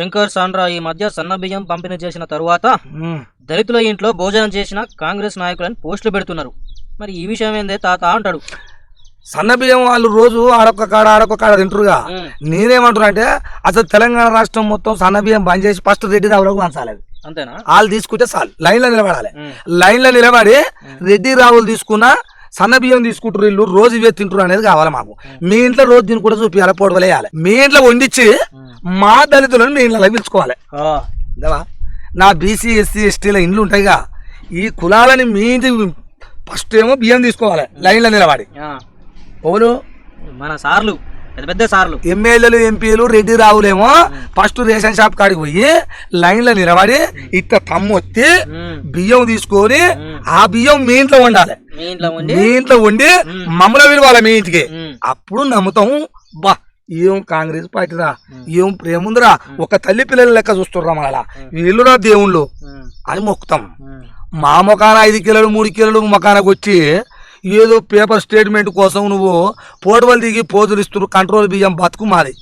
Shankar Sandra ఈ మధ్య సన్న బియ్యం పంపిణీ చేసిన తరువాత. దళితుల ఇంట్లో భోజనం చేసిన కాంగ్రెస్ నాయకులను పోస్టులు పెడుతున్నారు మరి ఈ విషయం ఏందే తాత అంటాడు సన్న బియ్యం వాళ్ళు రోజు ఆడొక్క కాడ ఆడొక్క కాడ తింటారుగా. నేనేమంటున్నా అంటే అసలు తెలంగాణ రాష్ట్రం మొత్తం సన్న బియ్యం బంద్ చేసి ఫస్ట్ రెడ్డి రావులకు పంచాలి. అంతేనా వాళ్ళు తీసుకుంటే చాలు లైన్లో నిలబడాలి. లైన్లో నిలబడి రెడ్డి రావులు తీసుకున్న సన్న బియ్యం తీసుకుంటారు వీళ్ళు రోజు ఇవే తింటారు అనేది కావాలి మాకు. మీ ఇంట్లో రోజు దీన్ని కూడా చూపించాలి పొడవలేయాలి మీ ఇంట్లో వండించి మా దళితులను మీ ఇంట్లో పిలుచుకోవాలి. నా బీసీ ఎస్సీ ఎస్టీల ఇండ్లు ఉంటాయిగా ఈ కులాలని మీ ఇంటి ఫస్ట్ ఏమో బియ్యం తీసుకోవాలి లైన్లో నిలబడి. ఎవరు? మన సార్లు. పెద్ద పెద్ద సార్లు. ఎమ్మెల్యేలు ఎంపీలు రెడ్డి రావులేమో ఫస్ట్ రేషన్ షాప్ కాడికి పోయి లైన్లో నిలబడి ఇట్ట తమ్మొత్తి ఉమ్. బియ్యం తీసుకొని ఆ బియ్యం మీ ఇంట్లో వండాలి. మీ ఇంట్లో వండి? మమ్మల్ని విలువాలి మీ ఇంటికి. అప్పుడు నమ్ముతాం బా ఏం కాంగ్రెస్ పార్టీరా ఏం ప్రేముందిరా ఒక తల్లి పిల్లల లెక్క చూస్తుర్రా మళ్ళా వీళ్ళురా దేవుళ్ళు. అని మొక్కుతాం. మా మొకాన ఐదు కిలోలు మూడు కిలోలు మొకానకు వచ్చి ఏదో పేపర్ స్టేట్మెంట్ కోసం నువ్వు పోటువలు దిగి పోజులు ఇస్తున్నారు కంట్రోల్ బియ్యం బతుకు మాది.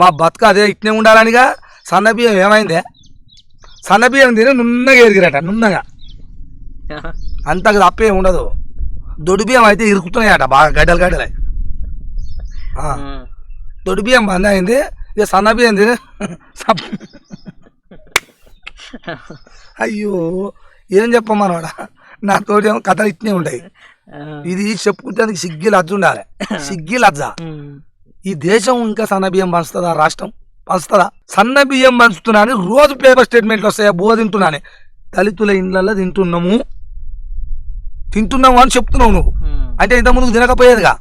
మా బతుకు అదే ఇట్నే ఉండాలనిగా సన్న బియ్యం ఏమైందే? సన్న బియ్యం తిని నున్నగా ఎరిగిరట నున్నగా. అంతకు తప్పే ఉండదు. దొడి బియ్యం అయితే ఇరుకుతున్నాయట బాగా గడ్డలు గడ్డలై. దొడి బియ్యం బంద్ అయింది ఇక సన్న బియ్యం తిని అయ్యో ఏం చెప్పమన్నాడా నా తోటి ఏమో కథలు ఇట్నే ఉంటాయి. ఇది చెప్పుకుంటే సిగ్గి లజ్జ ఉండాలి. సిగ్గి లజ్జ. ఈ దేశం ఇంకా సన్న బియ్యం పంచుతుందా? రాష్ట్రం పంచుతుందా? సన్న బియ్యం పంచుతున్నా అని రోజు పేపర్ స్టేట్మెంట్లు వస్తాయా? బో తింటున్నాను. దళితుల ఇండ్లలో తింటున్నాము. తింటున్నాము అని చెప్తున్నావు నువ్వు. అంటే ఇంతకుముందు తినకపోయేదిగా.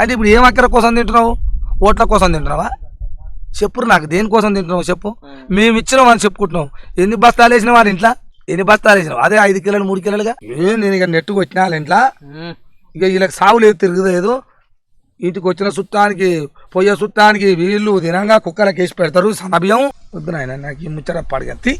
అంటే ఇప్పుడు ఏం అక్కర కోసం తింటున్నావు? ఓట్ల కోసం తింటున్నావా? చెప్పురు నాకు దేనికోసం తింటున్నావు చెప్పు. మేము ఇచ్చినాం అని చెప్పుకుంటున్నావు. ఎన్ని బస్తాలు వేసినావు వాళ్ళ ఇంట్లో? ఎన్ని బస్తాలు వేసినావు? అదే ఐదు కిలోలు మూడు కిలోలుగా? ఏం నేను ఇక నెట్టుకు వచ్చినా ఇంట్లో. ఇక వీళ్ళకి సాగు లేదు తిరగలేదు ఇంటికి వచ్చిన చుట్టానికి పోయే చుట్టానికి వీళ్ళు దినంగా కుక్కలకి వేసి పెడతారు సన్నబియ్యం వద్దు నాయన నాకు ఈ ముచ్చట పడగత్తి.